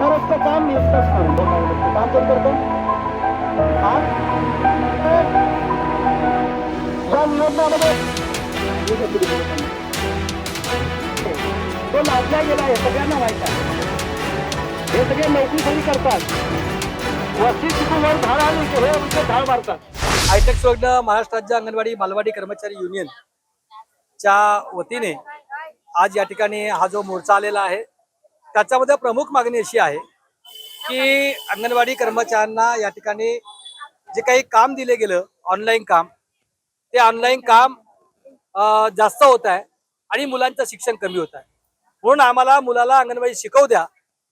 काम मी एकटाच काम कोण करतो? या तो लादला गेला आहे सगळ्यांना माहीत आहे. हे सगळे नोकरीसाठी करतात? वस्ती तिथून धाड झाड आली की हे आमचे झाड मारतात. हायटेक सोडणं महाराष्ट्र राज्य अंगणवाडी बालवाडी कर्मचारी युनियन च्या वतीने आज या ठिकाणी हा जो मोर्चा आलेला आहे त्याच्यामध्ये प्रमुख मागणी अशी आहे की अंगणवाडी कर्मचाऱ्यांना या ठिकाणी जे काही काम दिले गेलं ऑनलाईन काम ते ऑनलाईन काम जास्त होत आहे आणि मुलांचं शिक्षण कमी होत आहे. म्हणून आम्हाला मुलाला अंगणवाडी शिकवू द्या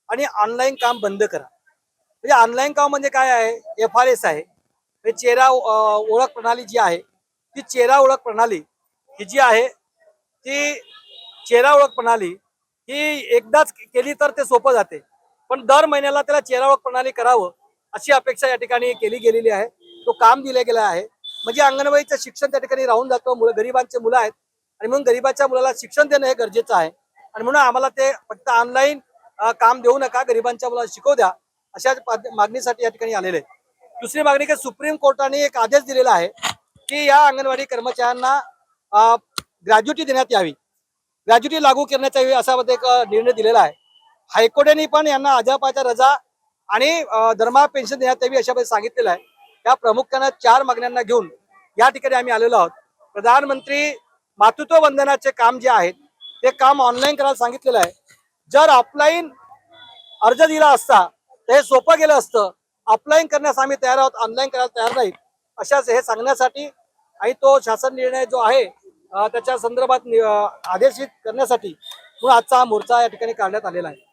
आणि ऑनलाईन काम बंद करा. म्हणजे ऑनलाईन काम म्हणजे काय आहे? एफ आर एस आहे. म्हणजे चेहरा ओळख प्रणाली जी आहे ती चेहरा ओळख प्रणाली ही जी आहे ती चेहरा ओळख प्रणाली ही एकदाच केली तर ते सोपं जाते. पण दर महिन्याला त्याला चेहरावळ प्रणाली करावं अशी अपेक्षा या ठिकाणी केली गेलेली आहे. तो काम दिले गेला आहे. म्हणजे अंगणवाडीचं शिक्षण त्या ठिकाणी राहून जातं. मुलं गरिबांचे मुलं आहेत. आणि म्हणून गरिबाच्या मुलाला शिक्षण देणं हे गरजेचं आहे. आणि म्हणून आम्हाला ते फक्त ऑनलाईन काम देऊ नका. गरिबांच्या मुलाला शिकवू द्या. अशा मागणीसाठी या ठिकाणी आलेले दुसरी मागणी की सुप्रीम कोर्टाने एक आदेश दिलेला आहे की या अंगणवाडी कर्मचाऱ्यांना ग्रॅज्युटी देण्यात यावी. ग्रॅज्युटी लागू करण्याचा असा एक निर्णय दिलेला आहे. हायकोर्टाने पण यांना अजापाच्या रजा आणि दरमहा पेन्शन देण्यात यावी अशा मध्ये सांगितलेलं आहे. या प्रामुख्यानं चार मागण्यांना घेऊन या ठिकाणी आम्ही आलेलो आहोत. प्रधानमंत्री मातृत्व वंदनाचे काम जे आहेत ते काम ऑनलाईन करायला सांगितलेलं आहे. जर ऑफलाईन अर्ज दिला असता तर हे सोपं गेलं असतं. ऑफलाईन करण्यास आम्ही तयार आहोत ऑनलाईन करायला तयार नाहीत. अशाच हे सांगण्यासाठी आणि तो शासन निर्णय जो आहे त्याच्या संदर्भात आदेशित करण्यासाठी म्हणून आजचा हा मोर्चा या ठिकाणी काढण्यात आलेला आहे.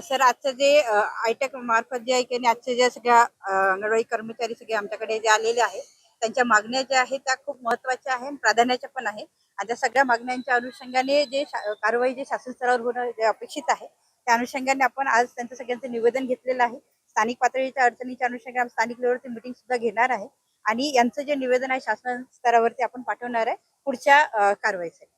सर आजचं जे आयटेक मार्फत जे आहे की आजच्या आजचे सगळ्या अंगणवाडी कर्मचारी सगळे आमच्याकडे जे आलेले आहेत त्यांच्या मागण्या ज्या आहेत त्या खूप महत्त्वाच्या आहेत प्राधान्याच्या पण आहे. आणि त्या सगळ्या मागण्यांच्या अनुषंगाने जे शा- कारवाई जे शासन स्तरावर होणं जे अपेक्षित आहे त्या अनुषंगाने आपण आज त्यांचं सगळ्यांचं निवेदन घेतलेलं आहे. स्थानिक पातळीच्या अडचणीच्या अनुषंगाने स्थानिक लेवलची मिटिंग सुद्धा घेणार आहे. आणि यांचं जे निवेदन आहे शासन स्तरावरती आपण पाठवणार आहे पुढच्या कारवाईसाठी.